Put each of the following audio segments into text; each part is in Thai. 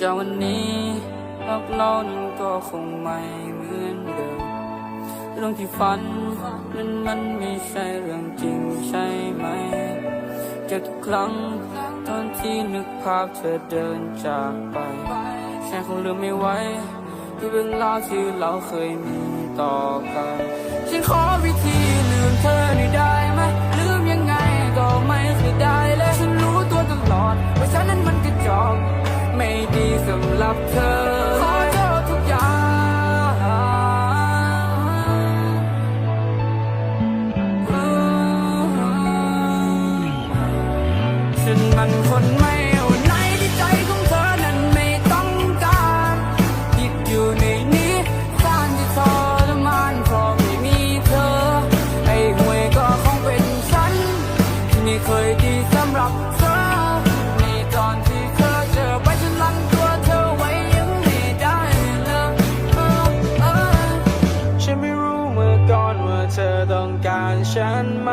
จากวันนี้รักเรานั้นก็คงไม่เหมือนเดิม เรื่องที่ฝันนั้นมันไม่ใช่เรื่องจริงใช่ไหมจากทุกครั้งตอนที่นึกภาพเธอเดินจากไปฉันคงลืมไม่ไหวที่เรื่องราวที่เราเคยมีต่อกันฉันขอวิธี มันคนไม่เอาไหนที่ใจของเธอนั้นไม่ต้องการติดอยู่ในนี้ซ่านที่ทรมานเพราะไม่มีเธอ ไอ้ห่วยก็คงเป็นฉัน ที่ไม่เคยดีสำหรับเธอในตอนที่เธอเจอไปฉันลังตัวเธอไว้ยังไม่ได้เลยเออเออฉันไม่รู้เมื่อก่อนว่าเธอต้องการฉันไหม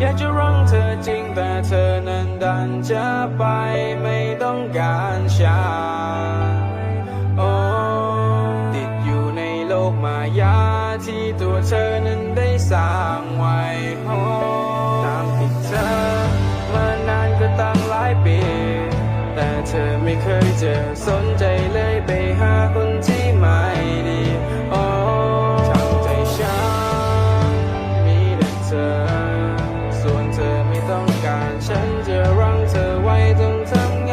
อยากจะรังเธอจริงแต่เธอนั้นดันจะไปไม่ต้องการฉันโอ้ติดอยู่ในโลกมายาที่ตัวเธอนั้นได้สร้างไว้โอ้ตามติดเธอมานานก็ตั้งหลายปี แต่เธอไม่เคยเจะสน ฉันจะรังเธอไว้ต้องทำไง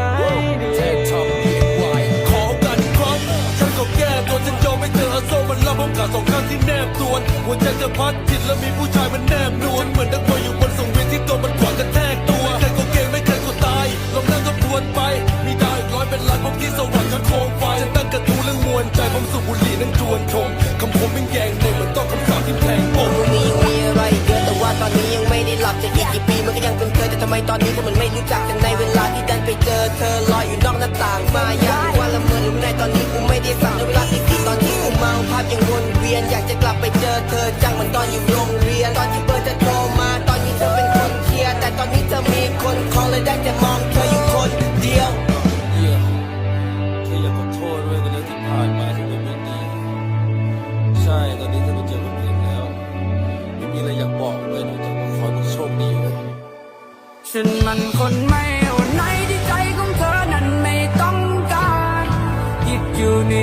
ดีแทนทำดีไว้ขอกันครับฉันก็แก้ตัวฉันยอมให้เธอเอาโซ่มันรับพร้อมกับสองข้างที่แนบตัวนหัวใจจะพัดผิดแล้วมีผู้ชายมันแนบ ได้หลับจะอีกกี่ปีมันก็ยังเป็นเธอแต่ทำไมตอนนี้เธอมันไม่รู้จักกันในเวลาที่ดันไปเจอเธอลอยอยู่นอกหน้าต่างมายามว่าละเมอหรือในตอนนี้กูไม่ได้สั่งในเวลาที่สี่ตอนที่กูเมาภาพยังวนเวียนอยากจะกลับไปเจอเธอจังเหมือนตอนอยู่โรงเรียนตอนที่เบอร์จะโทรมาตอนนี้เธอเป็นคนเคลียร์แต่ตอนนี้เธอมีคนคองเลยได้แต่มองเธอ นคนไม่อ่นไหนที่ใจของเธอนั้นไม่ต้องการคิดอยู่ใน